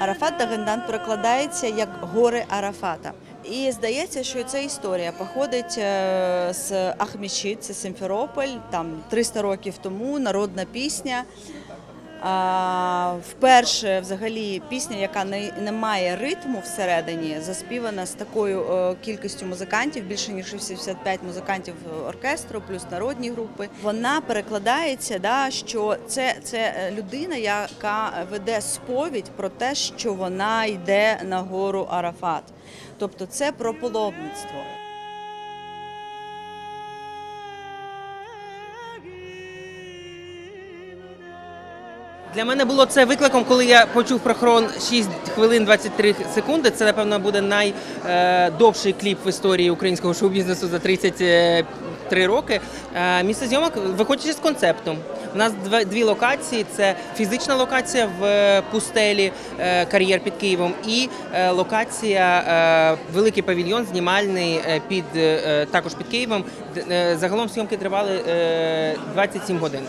Арафат Дагендан перекладається як гори Арафата. І здається, що ця історія походить е, з Ахмічит, це Симферополь, там 300 років тому народна пісня. Вперше взагалі пісня, яка не, не має ритму всередині, заспівана з такою е, кількістю музикантів, більше ніж 65 музикантів оркестру, плюс народні групи. Вона перекладається, да, що це, це е, людина, яка веде сповідь про те, що вона йде на гору Арафат. Тобто це про паломництво. Для мене було це викликом, коли я почув про хрон 6 хвилин 23 секунди. Це, напевно, буде найдовший кліп в історії українського шоу-бізнесу за 33 роки. Е, Місце зйомок, виходячи з концептом. У нас дві локації: це фізична локація в е, пустелі, е, кар'єр під Києвом, і локація великий павільйон, знімальний під також під Києвом. Загалом зйомки тривали е, 27 годин.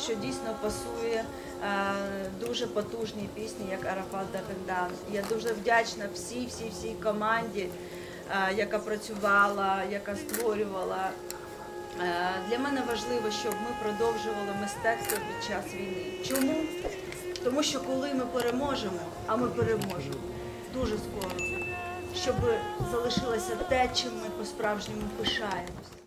Що дійсно пасує е, дуже потужній пісні, як Арафат Дагендан. Я дуже вдячна всій, всій, всій команді, е, яка працювала, яка створювала. Е, Для мене важливо, щоб ми продовжували мистецтво під час війни. Чому? Тому що коли ми переможемо, а ми переможемо дуже скоро, щоб залишилося те, чим ми по-справжньому пишаємось.